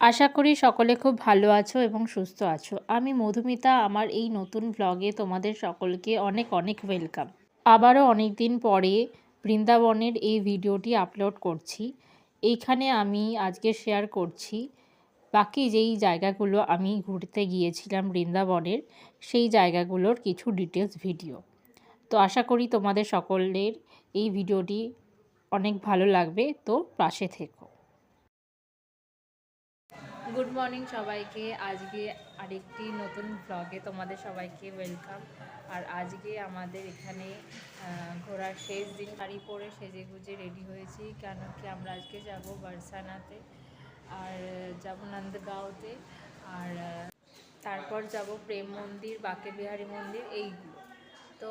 আশা করি সকলে খুব ভালো আছো এবং সুস্থ আছো। আমি মধুমিতা, আমার এই নতুন ব্লগে তোমাদের সকলকে অনেক অনেক ওয়েলকাম আবারও অনেক দিন পরে বৃন্দাবনের এই ভিডিওটি আপলোড করছি। এইখানে আমি আজকে শেয়ার করছি, বাকি যেই জায়গাগুলো আমি ঘুরতে গিয়েছিলাম বৃন্দাবনের, সেই জায়গাগুলোর কিছু ডিটেলস ভিডিও তো আশা করি তোমাদের সকলের এই ভিডিওটি অনেক ভালো লাগবে, তো পাশে থেকো। গুড মর্নিং সবাইকে। আজকে আরেকটি নতুন ব্লগে তোমাদের সবাইকে ওয়েলকাম আর আজকে আমাদের এখানে ঘোরার শেষ দিন শাড়ি পরে সেজে গুজে রেডি হয়েছি। কেন কি আমরা আজকে যাব বারসানাতে, আর যাব নন্দগাঁওতে। আর তারপর যাব প্রেম মন্দির বাঁকে বিহারী মন্দির। এইগুলো তো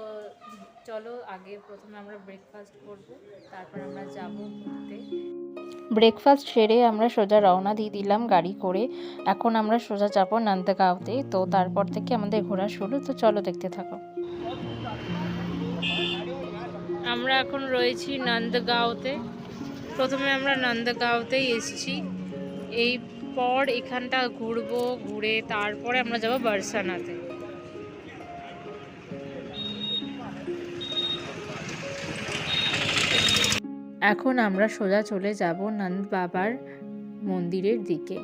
চলো আগে প্রথমে আমরা ব্রেকফাস্ট করব তারপর আমরা যাব ঘুরতে। ব্রেকফাস্ট সেরে আমরা সোজা রওনা দিয়ে দিলাম গাড়ি করে। এখন আমরা সোজা যাব নন্দগাঁওতে তো তারপর থেকে আমাদের ঘোরা শুরু তো চলো দেখতে থাকো। আমরা এখন রয়েছি নন্দগাঁওতে। প্রথমে আমরা নন্দগাঁওতেই এসেছি। এই পর এখানটা ঘুরবো ঘুরে তারপরে আমরা যাব বারসানাতে। এখন আমরা সোজা চলে যাব নন্দ বাবার মন্দিরের দিকে।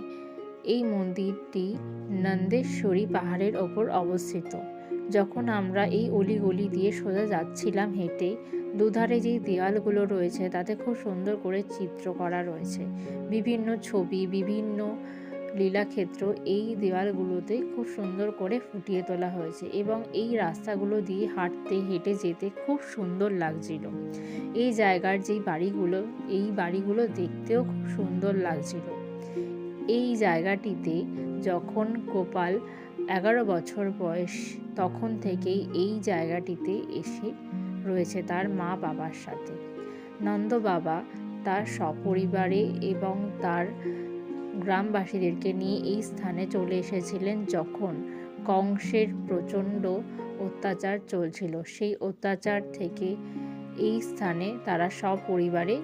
এই মন্দিরটি নন্দেশ্বরী পাহাড়ের ওপর অবস্থিত। যখন আমরা এই অলিগলি দিয়ে সোজা যাচ্ছিলাম হেঁটে, দুধারে যে দেওয়ালগুলো রয়েছে, তাতে খুব সুন্দর করে চিত্র করা রয়েছে। বিভিন্ন ছবি, বিভিন্ন লীলাক্ষেত্র এই দেওয়ালগুলোতে খুব সুন্দর করে ফুটিয়ে তোলা হয়েছে এবং এই রাস্তাগুলো দিয়ে হাঁটতে, হেঁটে যেতে খুব সুন্দর লাগছিল। এই জায়গার যেই বাড়িগুলো, এই বাড়িগুলো দেখতেও খুব সুন্দর লাগছিল। এই জায়গাটিতে যখন গোপাল এগারো বছর বয়স, তখন থেকেই এই জায়গাটিতে এসে রয়েছে তার মা বাবার সাথে। নন্দ বাবা তার সপরিবারে এবং তার গ্রামবাসীদেরকে নিয়ে এই স্থানে চলে এসেছিলেন যখন কংসের প্রচণ্ড অত্যাচার চলছিল। সেই অত্যাচার থেকে এই স্থানে তারা সপরিবারে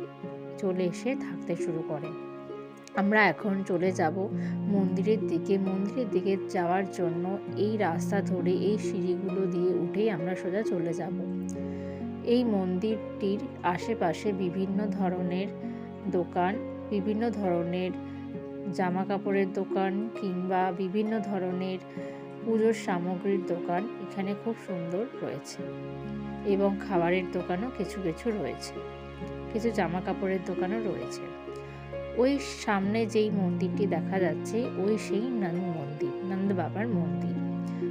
চলে এসে থাকতে শুরু করে। আমরা এখন চলে যাব মন্দিরের দিকে। মন্দিরের দিকে যাওয়ার জন্য এই রাস্তা ধরে এই সিঁড়িগুলো দিয়ে উঠেই আমরা সোজা চলে যাব। এই মন্দিরটির আশেপাশে বিভিন্ন ধরনের দোকান, বিভিন্ন ধরনের জামা কাপড়ের দোকান কিংবা বিভিন্ন ধরনের পুজোর সামগ্রীর দোকান এখানে খুব সুন্দর রয়েছে এবং খাবারের দোকানও কিছু কিছু রয়েছে। কিছু জামা কাপড়ের দোকানও রয়েছে। ওই সামনে যেই মন্দিরটি দেখা যাচ্ছে, ওই সেই নন্দ মন্দির, নন্দ বাবার মন্দির।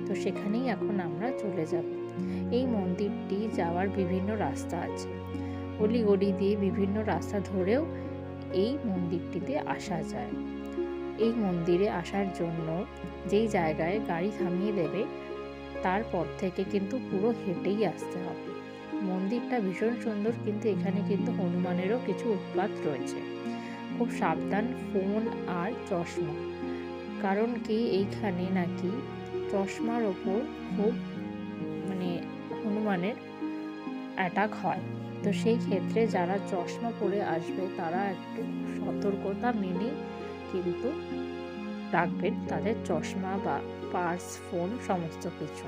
তো সেখানেই এখন আমরা চলে যাব। এই মন্দিরটি যাওয়ার বিভিন্ন রাস্তা আছে। অলিগলি দিয়ে বিভিন্ন রাস্তা ধরেও এই মন্দিরটিতে আসা যায়। এই মন্দিরে আসার জন্য যেই জায়গায় গাড়ি থামিয়ে দেবে তারপর থেকে কিন্তু পুরো হেঁটেই আসতে হবে। মন্দিরটা ভীষণ সুন্দর, কিন্তু এখানে কিন্তু হনুমানেরও কিছু উৎপাত রয়েছে। খুব সাবধান, ফোন আর চশমা। কারণ কি এইখানে নাকি চশমার ওপর খুব মানে হনুমানের অ্যাটাক হয়। তো সেই ক্ষেত্রে যারা চশমা পরে আসবে, তারা একটু সতর্কতা মেনে কিন্তু রাখবেন তাদের চশমা বা পার্স, ফোন, সমস্ত কিছু।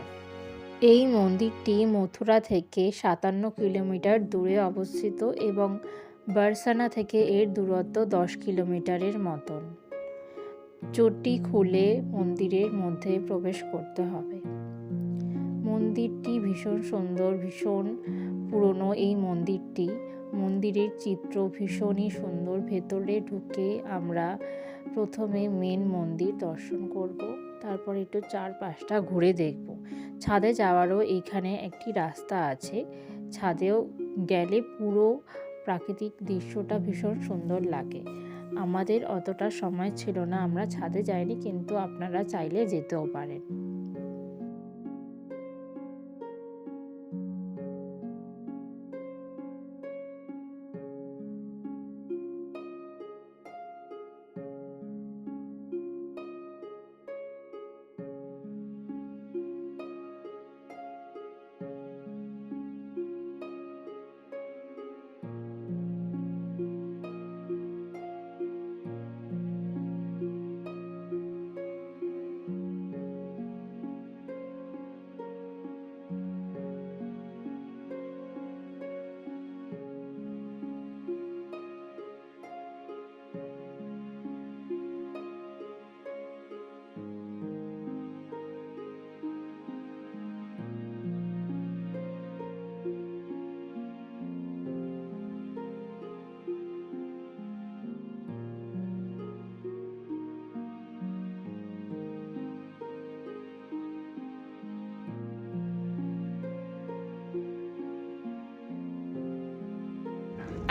এই মন্দিরটি মথুরা থেকে সাতান্ন কিলোমিটার দূরে অবস্থিত এবং বারসানা থেকে এর দূরত্ব দশ কিলোমিটারের মতন। চোরটি খুলে মন্দিরের মধ্যে প্রবেশ করতে হবে। মন্দিরটি ভীষণ সুন্দর, ভীষণ পুরনো এই মন্দিরটি। মন্দিরের চিত্র ভীষণই সুন্দর। ভেতরে ঢুকে আমরা প্রথমে মেন মন্দির দর্শন করব, তারপর একটু চারপাশটা ঘুরে দেখব। ছাদে যাওয়ারও এইখানে একটি রাস্তা আছে। ছাদেও গেলে পুরো প্রাকৃতিক দৃশ্যটা ভীষণ সুন্দর লাগে। আমাদের অতটা সময় ছিল না, আমরা ছাদে যাইনি, কিন্তু আপনারা চাইলে যেতেও পারেন।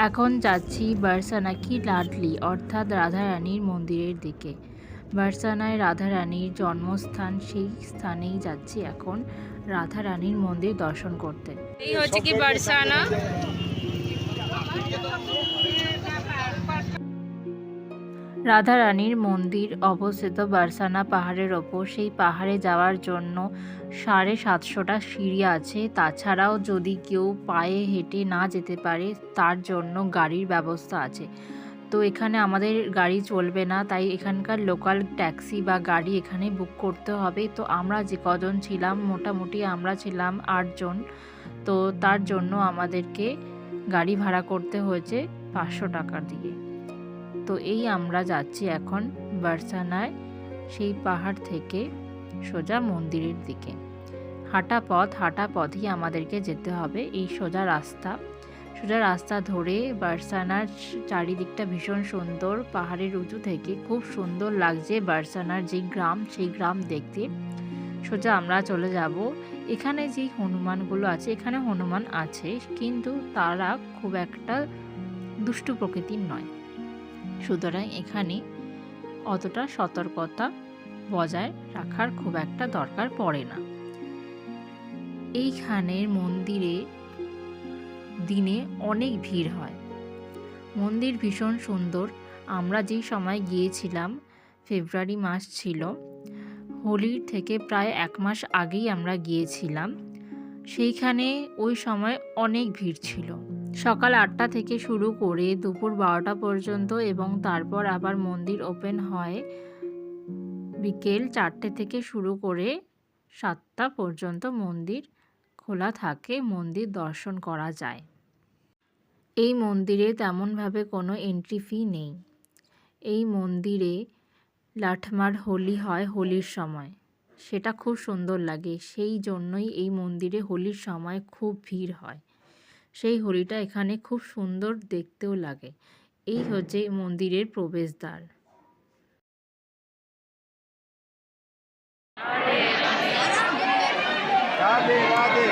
এখন যাচ্ছি বার্সানা কি লাডলি, অর্থাৎ রাধারানীর মন্দিরের দিকে। বার্সানায় রাধারানীর জন্মস্থান, সেই স্থানেই যাচ্ছি এখন রাধারানীর মন্দির দর্শন করতে। এই হচ্ছে কি বারসানা? রাধারানীর মন্দির অবস্থিত বারসানা পাহাড়ের ওপর। সেই পাহাড়ে যাওয়ার জন্য সাড়ে সাতশোটা সিঁড়ি আছে। তাছাড়াও যদি কেউ পায়ে হেঁটে না যেতে পারে, তার জন্য গাড়ির ব্যবস্থা আছে। তো এখানে আমাদের গাড়ি চলবে না, তাই এখানকার লোকাল ট্যাক্সি বা গাড়ি এখানে বুক করতে হবে। তো আমরা যে কজন ছিলাম, মোটামুটি আমরা ছিলাম আটজন। তো তার জন্য আমাদেরকে গাড়ি ভাড়া করতে হয়েছে পাঁচশো টাকা দিয়ে তো এই আমরা যাচ্ছি এখন বার্সানায়, সেই পাহাড় থেকে সোজা মন্দিরের দিকে। হাঁটা পথ, হাঁটা পথই আমাদেরকে যেতে হবে এই সোজা রাস্তা। সোজা রাস্তা ধরে বার্সানার চারিদিকটা ভীষণ সুন্দর, পাহাড়ের উঁচু থেকে খুব সুন্দর লাগছে বার্সানার যে গ্রাম, সেই গ্রাম দেখতে। সোজা আমরা চলে যাব। এখানে যেই হনুমানগুলো আছে, এখানে হনুমান আছে, কিন্তু তারা খুব একটা দুষ্টু প্রকৃতির নয়। সুতরাং এখানে অতটা সতর্কতা বজায় রাখার খুব একটা দরকার পড়ে না। এইখানের মন্দিরে দিনে অনেক ভিড় হয়। মন্দির ভীষণ সুন্দর। আমরা যেই সময় গিয়েছিলাম, ফেব্রুয়ারি মাস ছিল, হোলির থেকে প্রায় এক মাস আগেই আমরা গিয়েছিলাম। সেইখানে ওই সময় অনেক ভিড় ছিল। সকাল আটটা থেকে শুরু করে দুপুর বারোটা পর্যন্ত এবং তারপর আবার মন্দির ওপেন হয় বিকেল চারটে থেকে শুরু করে সাতটা পর্যন্ত মন্দির খোলা থাকে, মন্দির দর্শন করা যায়। এই মন্দিরে তেমনভাবে কোনো এন্ট্রি ফি নেই। এই মন্দিরে লাঠমার হোলি হয় হোলির সময়। সেটা খুব সুন্দর লাগে। সেই জন্যই এই মন্দিরে হোলির সময় খুব ভিড় হয়। সেই হোলিটা এখানে খুব সুন্দর দেখতেও লাগে। এই হচ্ছে মন্দিরের প্রবেশদ্বার। রাধে রাধে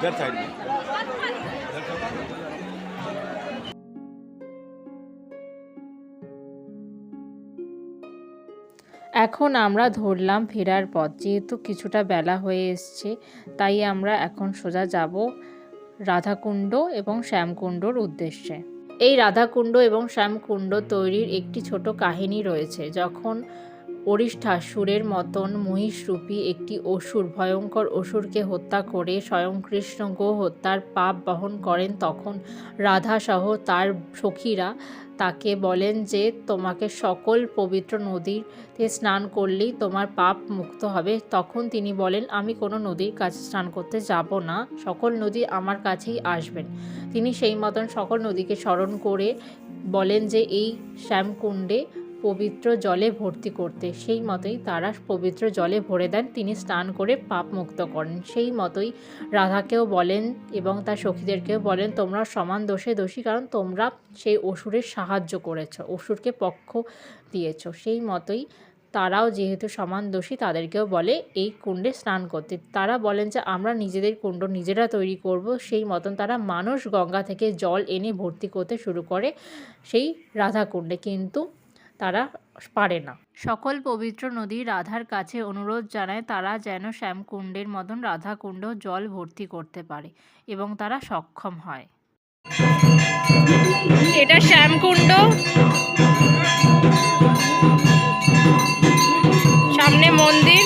इधर साइड में এখন আমরা ধরলাম ফেরার পথ যেহেতু কিছুটা বেলা হয়ে এসছে তাই আমরা এখন সোজা যাব রাধাকুণ্ড এবং শ্যামকুণ্ডর উদ্দেশ্যে এই রাধাকুণ্ড এবং শ্যামকুণ্ড তৈরির একটি ছোট কাহিনী রয়েছে যখন অরিষ্ঠাসুরের মতন মহিষরূপী একটি অসুর, ভয়ঙ্কর অসুরকে হত্যা করে স্বয়ং কৃষ্ণ গো হত্যার পাপ বহন করেন, তখন রাধাসহ তার সখীরা তাকে বলেন যে, তোমাকে সকল পবিত্র নদীতে স্নান করলেই তোমার পাপ মুক্ত হবে। তখন তিনি বলেন, আমি কোনো নদীর কাছে স্নান করতে যাব না, সকল নদী আমার কাছেই আসবেন। তিনি সেই মতন সকল নদীকে স্মরণ করে বলেন যে, এই শ্যামকুণ্ডে পবিত্র জলে ভর্তি করতে। সেই মতোই তারা পবিত্র জলে ভরে দেন। তিনি স্নান করে পাপ মুক্ত করেন। সেই মতোই রাধাকেও বলেন এবং তার সখীদেরকেও বলেন, তোমরা সমান দোষে দোষী, কারণ তোমরা সেই অসুরের সাহায্য করেছ, অসুরকে পক্ষ দিয়েছ। সেই মতোই তারাও যেহেতু সমান দোষী, তাদেরকেও বলে এই কুণ্ডে স্নান করতে। তারা বলেন যে, আমরা নিজেদের কুণ্ড নিজেরা তৈরি করব। সেই মতন তারা মানুষ গঙ্গা থেকে জল এনে ভর্তি করতে শুরু করে সেই রাধা কুণ্ডে কিন্তু তারা পারে না। সকল পবিত্র নদী রাধার কাছে অনুরোধ জানায় তারা যেন শ্যামকুণ্ডের মতন রাধাকুণ্ড জল ভর্তি করতে পারে এবং তারা সক্ষম হয়। এটা শ্যামকুণ্ড। সামনে মন্দির।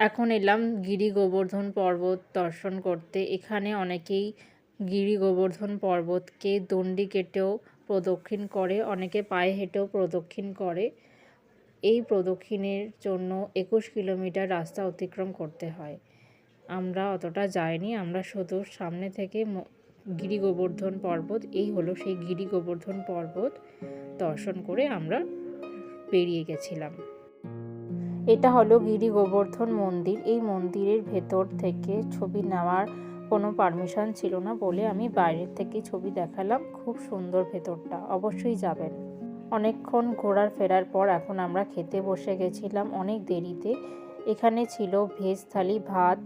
এখন এলাম গিরি গোবর্ধন পর্বত দর্শন করতে। এখানে অনেকেই গিরি গোবর্ধন পর্বতকে দণ্ডি কেটেও প্রদক্ষিণ করে, অনেকে পায়ে হেঁটেও প্রদক্ষিণ করে। এই প্রদক্ষিণের জন্য একুশ কিলোমিটার রাস্তা অতিক্রম করতে হয়। আমরা অতটা যাইনি, আমরা শুধু সামনে থেকে গিরি গোবর্ধন পর্বত, এই হলো সেই গিরি গোবর্ধন পর্বত দর্শন করে আমরা বেরিয়ে গেছিলাম। এটা হলো গিরি গোবর্ধন মন্দির। এই মন্দিরের ভেতর থেকে ছবি নেওয়ার কোনো পারমিশন ছিল না বলে আমি বাইরের থেকে ছবি দেখালাম। খুব সুন্দর ভেতরটা, অবশ্যই যাবেন। অনেকক্ষণ ঘোরার ফেরার পর এখন আমরা খেতে বসে গেছিলাম অনেক দেরিতে। এখানে ছিল ভেজ থালি, ভাত,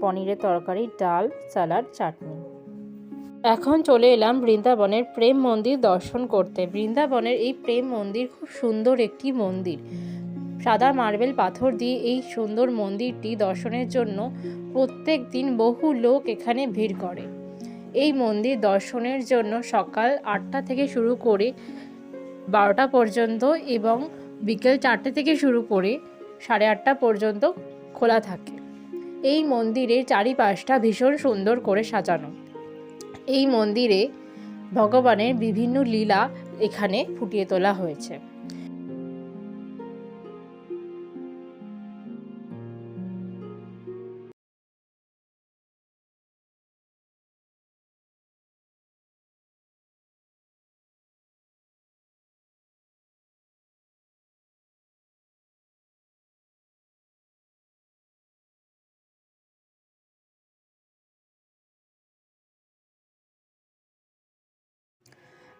পনিরের তরকারি, ডাল, স্যালাড, চাটনি। এখন চলে এলাম বৃন্দাবনের প্রেম মন্দির দর্শন করতে। বৃন্দাবনের এই প্রেম মন্দির খুব সুন্দর একটি মন্দির। সাদা মার্বেল পাথর দিয়ে এই সুন্দর মন্দিরটি দর্শনের জন্য প্রত্যেক দিন বহু লোক এখানে ভিড় করে। এই মন্দির দর্শনের জন্য সকাল আটটা থেকে শুরু করে বারোটা পর্যন্ত এবং বিকেল চারটে থেকে শুরু করে সাড়ে আটটা পর্যন্ত খোলা থাকে। এই মন্দিরের চারিপাশটা ভীষণ সুন্দর করে সাজানো। এই মন্দিরে ভগবানের বিভিন্ন লীলা এখানে ফুটিয়ে তোলা হয়েছে।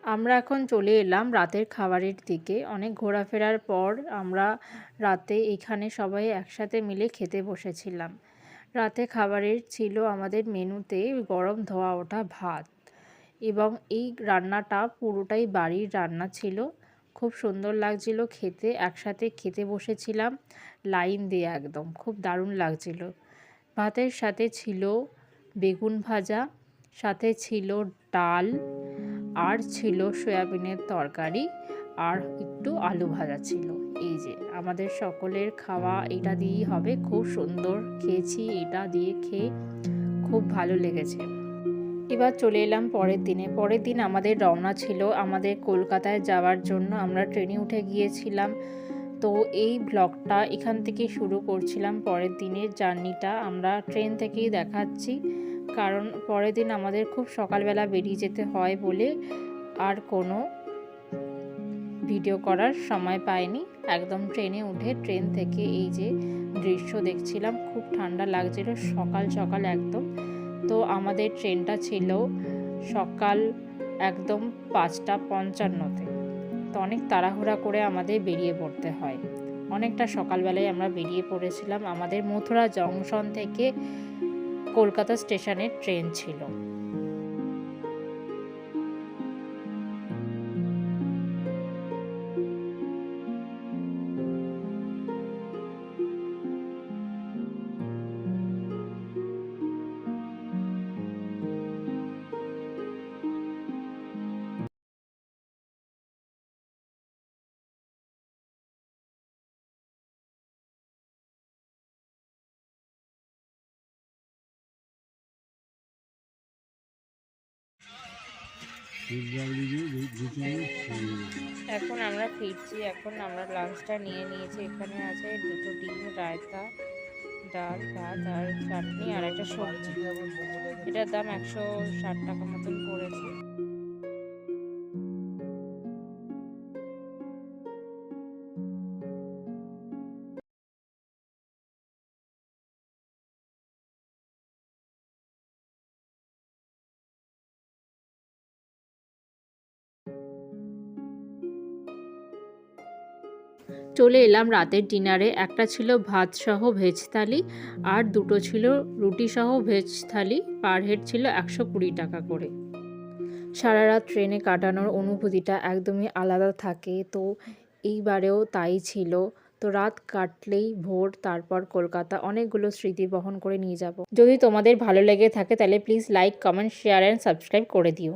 আমরা এখন চলে এলাম রাতের খাবারের দিকে। অনেক ঘোরাফেরার পর আমরা রাতে এখানে সবাই একসাথে মিলে খেতে বসেছিলাম। রাতে খাবারের ছিল আমাদের মেনুতে গরম ধোয়া ওঠা ভাত এবং এই রান্নাটা পুরোটাই বাড়ির রান্না ছিল। খুব সুন্দর লাগছিল খেতে, একসাথে খেতে বসেছিলাম, লাইন দিয়ে একদম। খুব দারুণ লাগছিল। ভাতের সাথে ছিল বেগুন ভাজা সাথে ছিল ডাল, আর ছিল সয়াবিনের তরকারি, আর একটু আলু ভাজা ছিল। এই যে, আমাদের সকলের খাওয়া এটা দিয়েই হবে। খুব সুন্দর খেয়েছি, এটা দিয়ে খেয়ে খুব ভালো লেগেছে। এবার চলে এলাম পরের দিনে। পরের দিন আমাদের রওনা ছিল আমাদের কলকাতায় যাওয়ার জন্য। আমরা ট্রেনে উঠে গিয়েছিলাম। তো এই ব্লগটা এখান থেকে শুরু করছিলাম পরের দিনের জার্নিটা। আমরা ট্রেন থেকেই দেখাচ্ছি। কারণ পরের দিন আমাদের খুব সকালবেলা বেরিয়ে যেতে হয় বলে আর কোনো ভিডিও করার সময় পাইনি। একদম ট্রেনে উঠে ট্রেন থেকে এই যে দৃশ্য দেখছিলাম, খুব ঠান্ডা লাগছিল, সকাল সকাল একদম। তো আমাদের ট্রেনটা ছিল সকাল একদম পাঁচটা পঞ্চান্নতে। তো অনেক তাড়াহুড়া করে আমাদের বেরিয়ে পড়তে হয়। অনেকটা সকালবেলায় আমরা বেরিয়ে পড়েছিলাম। আমাদের মথুরা জংশন থেকে কলকাতা স্টেশনের ট্রেন ছিল। এখন আমরা ফিরছি, এখন আমরা লাঞ্চটা নিয়ে নিয়েছি। এখানে আছে দুটো ডিম, রায়তা, ডাল, ভাত আর চাটনি আর একটা সবজি। এটার দাম একশো ষাট টাকা মতন পড়েছে। চলে এলাম রাতের ডিনারে। একটা ছিল ভাত সহ ভেজ থালি আর দুটো ছিল রুটি সহ ভেজ থালি। পার হেড ছিল একশো কুড়ি টাকা করে। সারা রাত ট্রেনে কাটানোর অনুভূতিটা একদমই আলাদা থাকে। তো এইবারেও তাই ছিল। তো রাত কাটলেই ভোর, তারপর কলকাতা। অনেকগুলো স্মৃতি বহন করে নিয়ে যাব। যদি তোমাদের ভালো লেগে থাকে তাহলে please like comment share and subscribe করে দিও।